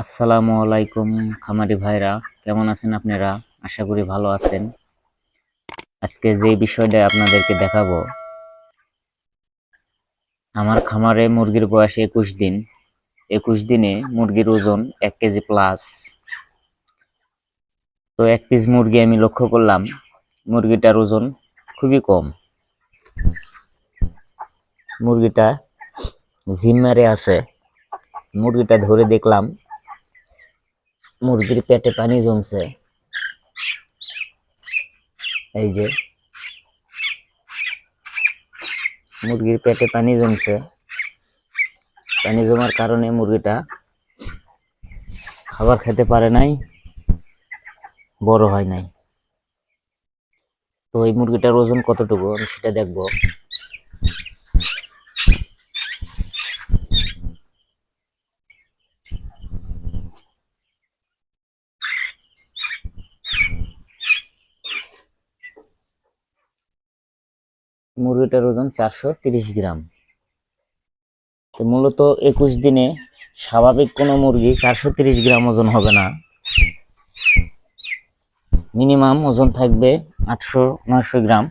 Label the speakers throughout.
Speaker 1: আসসালামু আলাইকুম খামারি ভাইরা, কেমন আছেন আপনারা? আশা করি ভালো আছেন। আজকে যে বিষয়টা আপনাদেরকে দেখাবো, আমার খামারে মুরগির বয়স একুশ দিন। একুশ দিনে মুরগির ওজন এক কেজি প্লাস তো এক পিস মুরগি আমি লক্ষ্য করলাম, মুরগিটার ওজন খুবই কম। মুরগিটা ঝিম মেরে আছে। মুরগিটা ধরে দেখলাম মুরগির পেটে পানি জমছে। এই যে। মুরগির পেটে পানি জমছে। পানি জমার কারণে মুরগিটা খাবার খেতে পারে নাই, বড় হয় নাই। তো এই মুরগিটার ওজন কতটুকু? আমি সেটা দেখব। মুরগিটার ওজন চারশো গ্রাম। তো মূলত একুশ দিনে স্বাভাবিক কোনো মুরগি চারশো গ্রাম ওজন হবে না। মিনিমাম ওজন থাকবে আটশো নয়শো গ্রাম।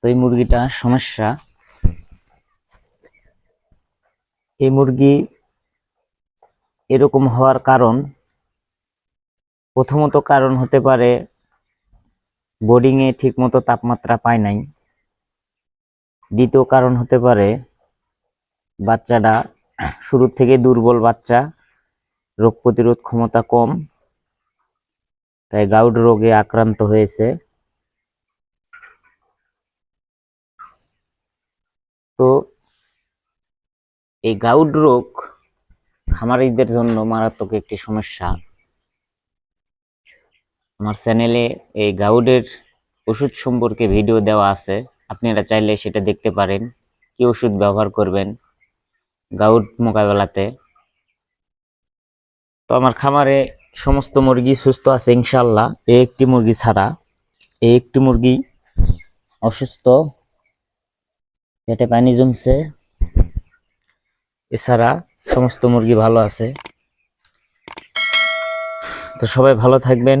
Speaker 1: তো এই মুরগিটা সমস্যা। এই মুরগি এরকম হওয়ার কারণ, প্রথমত কারণ হতে পারে বোর্ডিং এ ঠিকমতো তাপমাত্রা পায় নাই। দ্বিতীয় কারণ হতে পারে বাচ্চাটা শুরু থেকে দুর্বল বাচ্চা, রোগ প্রতিরোধ ক্ষমতা কম, তাই গাউড রোগে আক্রান্ত হয়েছে। তো এই গাউড রোগ খামারিদের জন্য মারাত্মক একটি সমস্যা। আমার চ্যানেলে এই গাউডের ওষুধ সম্পর্কে ভিডিও দেওয়া আছে। আপনারা চাইলে সেটা দেখতে পারেন। কি ওষুধ ব্যবহার করবেন গাউড মোকাবেলাতে? তো আমার খামারে সমস্ত মুরগি সুস্থ আছে ইনশাল্লাহ এই একটি মুরগি ছাড়া এই একটি মুরগি অসুস্থ। পেটে পানি জমছে। এছাড়া সমস্ত মুরগি ভালো আছে। তো সবাই ভালো থাকবেন।